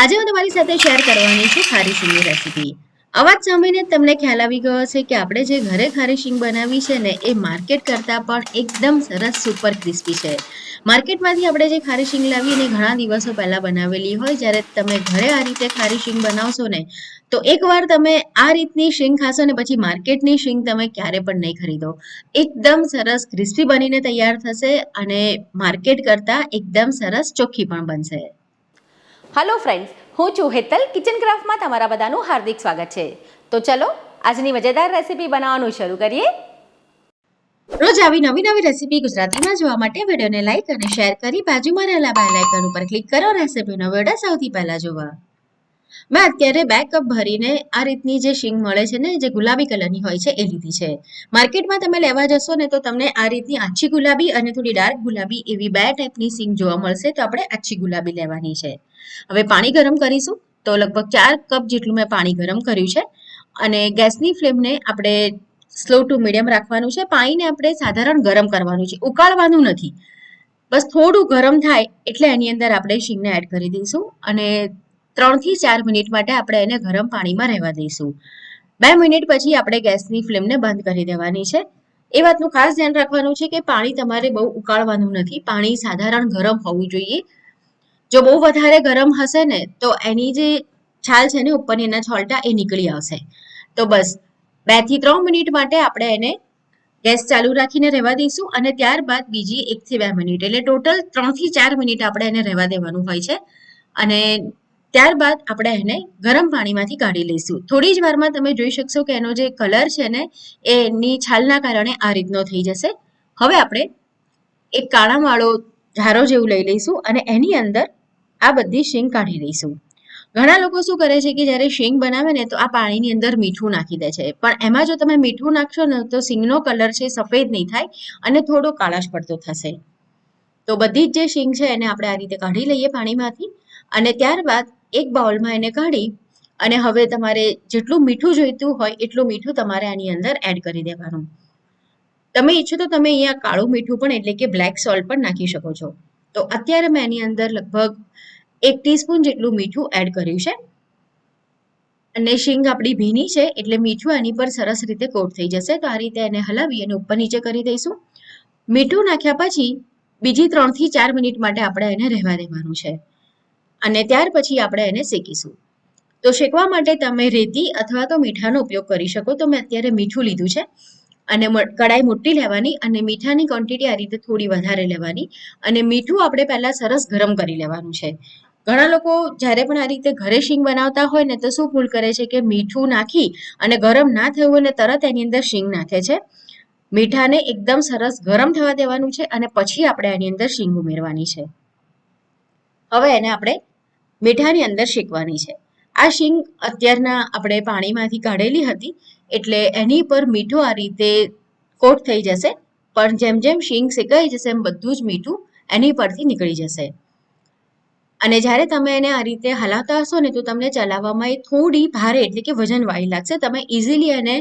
આજે હું તમારી સાથે શેર કરવાની છું ખારી સિંગની રેસીપી અવાજ સાંભળીને તમને ખ્યાલ આવી ગયો છે કે આપણે જે ઘરે ખારી શીંગ બનાવી છે ને, એ માર્કેટ કરતાં પણ એકદમ સરસ સુપર ક્રિસ્પી છે. માર્કેટમાંથી આપણે જે ખારી સિંગ લાવીને ઘણા દિવસો પહેલાં બનાવેલી હોય. જ્યારે તમે ઘરે આ રીતે ખારી સિંગ બનાવશો ને, તો એકવાર તમે આ રીતની શીંગ ખાશો ને, પછી માર્કેટની શીંગ તમે ક્યારે પણ નહીં ખરીદો. એકદમ સરસ ક્રિસ્પી બનીને તૈયાર થશે અને માર્કેટ કરતાં એકદમ સરસ ચોખ્ખી પણ બનશે. હલો ફ્રેન્ડ્સ હું છું હેતલ. કિચન ક્રાફ્ટમાં તમારા બધાનું હાર્દિક સ્વાગત છે. તો ચલો, આજની મજેદાર રેસીપી બનાવવાનું શરૂ કરીએ. રોજ આવી નવી નવી રેસીપી ગુજરાતીમાં જોવા માટે વિડીયોને લાઇક અને શેર કરી બાજુમાં રહેલા બેલ આઇકન ઉપર ક્લિક કરો રેસીપીનો વીડિયો સૌથી પહેલા જોવા. મેં અત્યારે બે કપ ભરીને આ રીતની જે શીંગ મળે છે ને, જે ગુલાબી કલરની હોય છે, એ લીધી છે. માર્કેટમાં તમે લેવા જશો ને, તો તમને આ રીતની આછી ગુલાબી અને થોડી ડાર્ક ગુલાબી એવી બે ટાઈપની શીંગ જોવા મળશે, તો આપણે આછી ગુલાબી લેવાની છે. હવે પાણી ગરમ કરીશું, તો લગભગ ચાર કપ જેટલું મેં પાણી ગરમ કર્યું છે. અને ગેસની ફ્લેમને આપણે સ્લો ટુ મીડિયમ રાખવાનું છે. પાણીને આપણે સાધારણ ગરમ કરવાનું છે. ઉકાળવાનું નથી. બસ થોડું ગરમ થાય, એટલે એની અંદર આપણે શીંગને એડ કરી દઈશું. અને ત્રણથી ચાર મિનિટ માટે આપણે એને ગરમ પાણીમાં રહેવા દઈશું. બે મિનિટ પછી આપણે ગેસની ફ્લેમને બંધ કરી દેવાની છે. એ વાતનું ખાસ ધ્યાન રાખવાનું છે કે પાણી તમારે બહુ ઉકાળવાનું નથી. પાણી સાધારણ ગરમ હોવું જોઈએ. જો બહુ વધારે ગરમ હશે ને, તો એની જે છાલ છે ને, ઉપરની એના છોલટા એ નીકળી આવશે. તો બસ બેથી ત્રણ મિનિટ માટે આપણે એને ગેસ ચાલુ રાખીને રહેવા દઈશું અને ત્યારબાદ બીજી એકથી બે મિનિટ. એટલે ટોટલ ત્રણથી ચાર મિનિટ આપણે એને રહેવા દેવાનું હોય છે. અને ત્યારબાદ આપણે એને ગરમ પાણીમાંથી કાઢી લઈશું. થોડી જ વારમાં તમે જોઈ શકશો કે એનો જે કલર છે ને એની છાલના કારણે આ રીતનો થઈ જશે. હવે આપણે એક કાણાવાળો ઝારો જેવું લઈ લઈશું અને એની અંદર આ બધી શીંગ કાઢી લઈશું. ઘણા લોકો શું કરે છે કે જ્યારે શીંગ બનાવે ને તો આ પાણીની અંદર મીઠું નાખી દે છે. પણ એમાં જો તમે મીઠું નાખશો ને તો શીંગનો કલર છે સફેદ નહીં થાય અને થોડો કાળાશ પડતો થશે. તો બધી જ જે શીંગ છે એને આપણે આ રીતે કાઢી લઈએ પાણીમાંથી અને ત્યારબાદ એક બાઉલમાં એને કાઢી અને હવે તમારે જેટલું મીઠું જોઈતું હોય એટલું મીઠું તમારે આની અંદર એડ કરી દેવાનું. તમે ઈચ્છો તો તમે અહીંયા કાળું મીઠું પણ એટલે કે બ્લેક સોલ્ટ પણ નાખી શકો છો. તો અત્યારે મેં એની અંદર લગભગ એક ટીસ્પૂન જેટલું મીઠું એડ કર્યું છે. અને શીંગ આપણી ભીની છે એટલે મીઠું એની પર સરસ રીતે કોટ થઈ જશે. તો આ રીતે એને હલાવી અને ઉપર નીચે કરી દઈશું. મીઠું નાખ્યા પછી બીજી ત્રણથી ચાર મિનિટ માટે આપણે એને રહેવા દેવાનું છે. અને ત્યાર પછી આપણે એને શેકીશું. તો શેકવા માટે તમે રેતી અથવા તો મીઠાનો ઉપયોગ કરી શકો. તો મેં અત્યારે મીઠું લીધું છે. અને કડાઈ મોટી લેવાની અને મીઠાની ક્વોન્ટિટી આ રીતે થોડી વધારે લેવાની. અને મીઠું આપણે પહેલાં સરસ ગરમ કરી લેવાનું છે. ઘણા લોકો જ્યારે પણ આ રીતે ઘરે શીંગ બનાવતા હોય ને તો શું ભૂલ કરે છે કે મીઠું નાખી અને ગરમ ના થયું હોય ને તરત એની અંદર શીંગ નાખે છે. મીઠાને એકદમ સરસ ગરમ થવા દેવાનું છે અને પછી આપણે એની અંદર શીંગ ઉમેરવાની છે. હવે એને આપણે મીઠાની અંદર શેકવાની છે. આ શીંગ અત્યારના આપણે પાણીમાંથી કાઢેલી હતી, એટલે એની પર મીઠું આ રીતે કોટ થઈ જશે, પણ જેમ જેમ શીંગ શેકાઈ જશે એમ બધું જ મીઠું એની પરથી નીકળી જશે. અને જ્યારે તમે એને આ રીતે હલાવતા હશો ને, તો તમને ચલાવવામાં એ થોડી ભારે, એટલે કે વજનવાળી લાગશે. તમે ઇઝીલી એને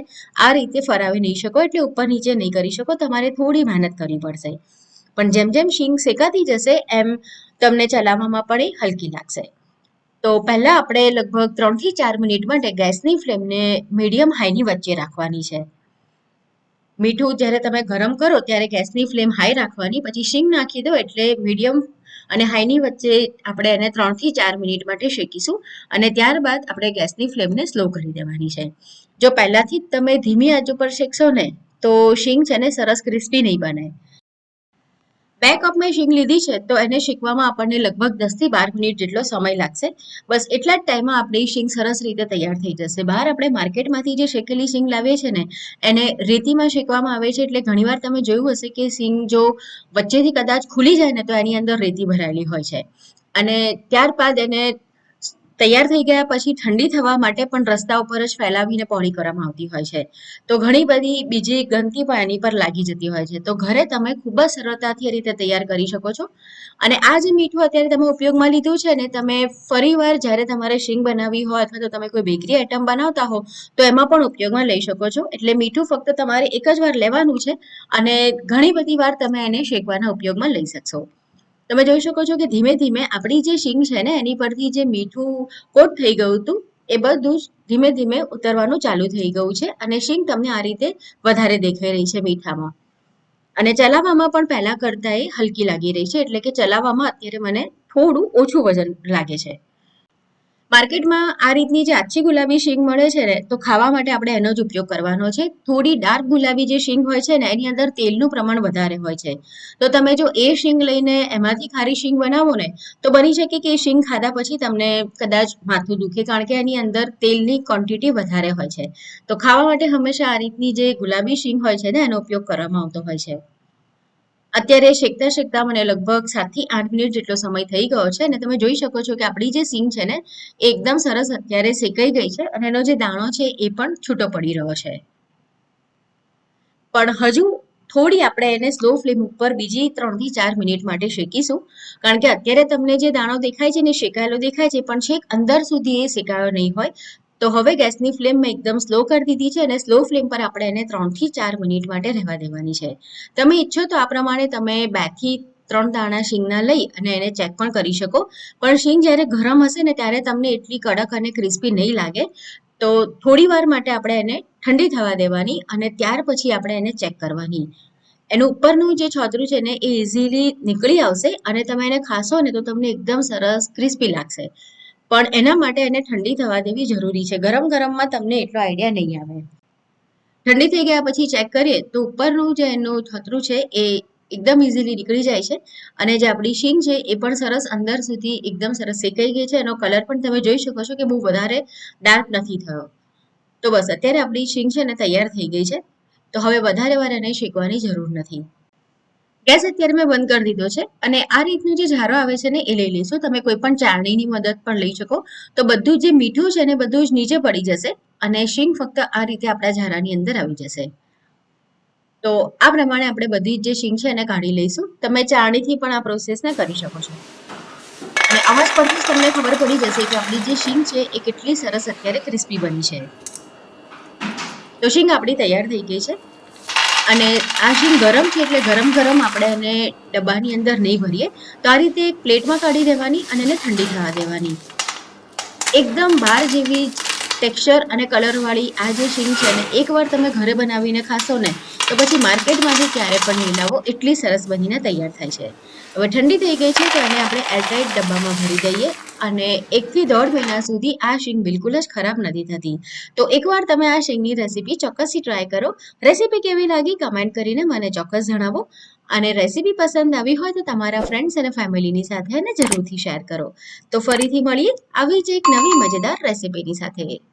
આ રીતે ફરાવી નહીં શકો, એટલે ઉપર નીચે નહીં કરી શકો. તમારે થોડી મહેનત કરવી પડશે. પણ જેમ જેમ શીંગ શેકાતી જશે, એમ તમને ચલાવવામાં પણ એ હલકી લાગશે. તો પહેલા આપણે લગભગ ત્રણથી ચાર મિનિટ માટે ગેસની ફ્લેમને મીડિયમ હાઈની વચ્ચે રાખવાની છે. મીઠું જ્યારે તમે ગરમ કરો ત્યારે ગેસની ફ્લેમ હાઈ રાખવાની, પછી શીંગ નાખી દો એટલે મીડિયમ અને હાઈની વચ્ચે આપણે એને ત્રણથી ચાર મિનિટ માટે શેકીશું અને ત્યારબાદ આપણે ગેસની ફ્લેમને સ્લો કરી દેવાની છે. જો પહેલાંથી જ તમે ધીમી આંચ ઉપર શેકશો ને, તો શીંગ છે ને સરસ ક્રિસ્પી નહીં બને. બે કપમાં શીંગ લીધી છે, તો એને શેકવામાં આપણને લગભગ દસથી બાર મિનિટ જેટલો સમય લાગશે. બસ એટલા જ ટાઈમમાં આપણી શીંગ સરસ રીતે તૈયાર થઈ જશે. બહાર આપણે માર્કેટમાંથી જે શેકેલી શીંગ લાવીએ છીએ ને, એને રેતીમાં શેકવામાં આવે છે, એટલે ઘણીવાર તમે જોયું હશે કે શીંગ જો વચ્ચેથી કદાચ ખુલી જાય ને, તો એની અંદર રેતી ભરાયેલી હોય છે. અને ત્યારબાદ એને તૈયાર થઈ ગયા પછી ઠંડી થવા માટે પણ રસ્તા ઉપર જ ફેલાવીને પોણી કરવામાં આવતી હોય છે. તો ઘણી બધી બીજી ગંદકી પણ એની પર લાગી જતી હોય છે. તો ઘરે તમે ખૂબ જ સરળતાથી રીતે તૈયાર કરી શકો છો. અને આ જે મીઠું અત્યારે તમે ઉપયોગમાં લીધું છે ને, તમે ફરીવાર જ્યારે તમારે શીંગ બનાવવી હોય અથવા તો તમે કોઈ બેકરી આઈટમ બનાવતા હો, તો એમાં પણ ઉપયોગમાં લઈ શકો છો. એટલે મીઠું ફક્ત તમારે એક જ વાર લેવાનું છે અને ઘણી બધી વાર તમે એને શેકવાના ઉપયોગમાં લઈ શકશો. તમે જોઈ શકો છો કે ધીમે ધીમે આપણી જે શીંગ છે ને, એની પરથી જે મીઠું કોટ થઈ ગયું હતું, એ બધું જ ધીમે ધીમે ઉતરવાનું ચાલુ થઈ ગયું છે અને શીંગ તમને આ રીતે વધારે દેખાઈ રહી છે મીઠામાં. અને ચલાવવામાં પણ પહેલા કરતાં એ હલકી લાગી રહી છે, એટલે કે ચલાવવામાં અત્યારે મને થોડું ઓછું વજન લાગે છે. માર્કેટમાં આ રીતની જે આછી ગુલાબી શીંગ મળે છે ને, તો ખાવા માટે આપણે એનો જ ઉપયોગ કરવાનો છે. થોડી ડાર્ક ગુલાબી જે શીંગ હોય છે ને, એની અંદર તેલનું પ્રમાણ વધારે હોય છે. તો તમે જો એ શીંગ લઈને એમાંથી ખારી શીંગ બનાવો ને, તો બની શકે કે એ શીંગ ખાધા પછી તમને કદાચ માથું દુખે, કારણ કે એની અંદર તેલની ક્વોન્ટિટી વધારે હોય છે. તો ખાવા માટે હંમેશા આ રીતની જે ગુલાબી શીંગ હોય છે ને, એનો ઉપયોગ કરવામાં આવતો હોય છે. અત્યારે શેકતા શેકતા મને લગભગ સાતથી આઠ મિનિટ જેટલો સમય થઈ ગયો છે અને તમે જોઈ શકો છો કે આપણી જે સીંગ છે ને એકદમ સરસ અત્યારે શેકાઈ ગઈ છે અને એનો જે દાણો છે એ પણ છૂટો પડી રહ્યો છે. પણ હજુ થોડી આપણે એને સ્લો ફ્લેમ ઉપર બીજી ત્રણથી ચાર મિનિટ માટે શેકીશું. કારણ કે અત્યારે તમને જે દાણો દેખાય છે ને શેકાયેલો દેખાય છે, પણ છેક અંદર સુધી એ શેકાયો નહીં હોય. તો હવે ગેસની ફ્લેમ મેં એકદમ સ્લો કરી દીધી છે અને સ્લો ફ્લેમ પર આપણે એને ત્રણથી ચાર મિનિટ માટે રહેવા દેવાની છે. તમે ઈચ્છો તો આ પ્રમાણે તમે બેથી ત્રણ દાણા શીંગના લઈ અને એને ચેક પણ કરી શકો. પણ શીંગ જ્યારે ગરમ હશે ને ત્યારે તમને એટલી કડક અને ક્રિસ્પી નહીં લાગે. તો થોડી વાર માટે આપણે એને ઠંડી થવા દેવાની અને ત્યાર પછી આપણે એને ચેક કરવાની. એનું ઉપરનું જે છોતરું છે ને એ ઇઝીલી નીકળી આવશે અને તમે એને ખાશો ને તો તમને એકદમ સરસ ક્રિસ્પી લાગશે. પણ એના માટે એને ઠંડી થવા દેવી જરૂરી છે. ગરમ ગરમમાં તમને એટલો આઈડિયા નહીં આવે. ઠંડી થઈ ગયા પછી ચેક કરીએ તો ઉપરનું જે એનું છતરું છે એ એકદમ ઇઝીલી નીકળી જાય છે અને જે આપણી શીંગ છે એ પણ સરસ અંદર સુધી એકદમ સરસ શેકાઈ ગઈ છે. એનો કલર પણ તમે જોઈ શકો છો કે બહુ વધારે ડાર્ક નથી થયો. તો બસ, અત્યારે આપણી શીંગ છે ને તૈયાર થઈ ગઈ છે. તો હવે વધારે વાર એને શેકવાની જરૂર નથી. ગેસ અત્યારે મેં બંધ કરી દીધો છે અને આ રીતનું જે ઝારો આવે છે ને એ લઈ લઈશું. તમે કોઈ પણ ચાળણીની મદદ પણ લઈ શકો. તો બધું જે મીઠું છે ને બધું જ નીચે પડી જશે અને શીંગ ફક્ત આ રીતે આપણા ઝારાની અંદર આવી જશે. તો આ પ્રમાણે આપણે બધી જ જે શીંગ છે એને કાઢી લઈશું. તમે ચાળણીથી પણ આ પ્રોસેસને કરી શકો છો. અને અવાજ પરથી તમને ખબર પડી જશે કે આપણી જે શીંગ છે એ કેટલી સરસ અત્યારે ક્રિસ્પી બની છે. તો શીંગ આપણી તૈયાર થઈ ગઈ છે. અને આ શીંગ ગરમ છે એટલે ગરમ ગરમ આપણે એને ડબ્બાની અંદર નહીં ભરીએ, તો આ રીતે એક પ્લેટમાં કાઢી દેવાની અને એને ઠંડી થવા દેવાની. એકદમ બાર જેવી ટેક્સચર અને કલરવાળી આ જે શીંગ છે ને, એકવાર તમે ઘરે બનાવીને ખાશો ને, તો પછી માર્કેટમાંથી ક્યારે પણ નહીં લાવો એટલી સરસ બનીને તૈયાર થાય છે. હવે ઠંડી થઈ ગઈ છે, તો એને આપણે એરટાઇટ ડબ્બામાં ભરી દઈએ. અને એકથી દોઢ મહિના સુધી આ શીંગ બિલકુલ જ ખરાબ નથી થતી. તો એકવાર તમે આ શીંગની રેસીપી ચોક્કસથી ટ્રાય કરો. રેસીપી કેવી લાગી કમેન્ટ કરીને મને ચોક્કસ જણાવો. અને રેસીપી પસંદ આવી હોય તો તમારા ફ્રેન્ડ્સ અને ફેમિલીની સાથે એને જરૂરથી શેર કરો. તો ફરીથી મળીએ આવી જ એક નવી મજેદાર રેસીપીની સાથે.